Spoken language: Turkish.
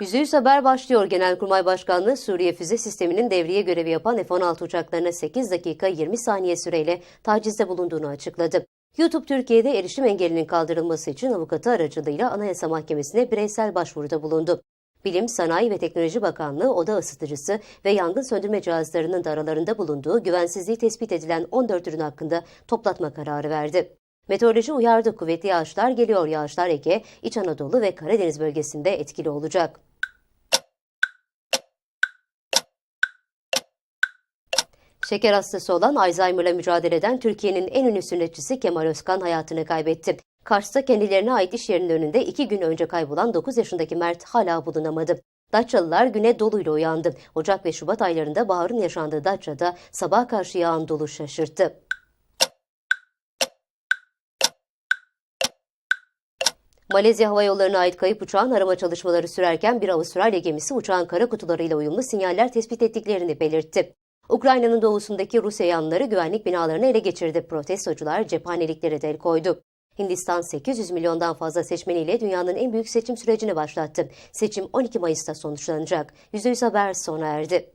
%100 haber başlıyor. Genelkurmay Başkanlığı Suriye füze sisteminin devriye görevi yapan F-16 uçaklarına 8 dakika 20 saniye süreyle tacizde bulunduğunu açıkladı. YouTube Türkiye'de erişim engelinin kaldırılması için avukatı aracılığıyla Anayasa Mahkemesi'ne bireysel başvuruda bulundu. Bilim, Sanayi ve Teknoloji Bakanlığı oda ısıtıcısı ve yangın söndürme cihazlarının da aralarında bulunduğu güvensizliği tespit edilen 14 ürün hakkında toplatma kararı verdi. Meteoroloji uyardı kuvvetli yağışlar geliyor. Yağışlar Ege, İç Anadolu ve Karadeniz bölgesinde etkili olacak. Şeker hastası olan Alzheimer'la mücadele eden Türkiye'nin en ünlü sünnetçisi Kemal Özkan hayatını kaybetti. Kars'ta kendilerine ait iş yerinin önünde iki gün önce kaybolan 9 yaşındaki Mert hala bulunamadı. Datçalılar güne doluyla uyandı. Ocak ve Şubat aylarında baharın yaşandığı Datça'da sabah karşı yağan dolu şaşırttı. Malezya Hava Yolları'na ait kayıp uçağın arama çalışmaları sürerken bir Avustralya gemisi uçağın kara kutularıyla uyumlu sinyaller tespit ettiklerini belirtti. Ukrayna'nın doğusundaki Rusya yanlıları güvenlik binalarını ele geçirdi. Protestocular cephaneliklere del koydu. Hindistan 800 milyondan fazla seçmeniyle dünyanın en büyük seçim sürecini başlattı. Seçim 12 Mayıs'ta sonuçlanacak. %100 haber sona erdi.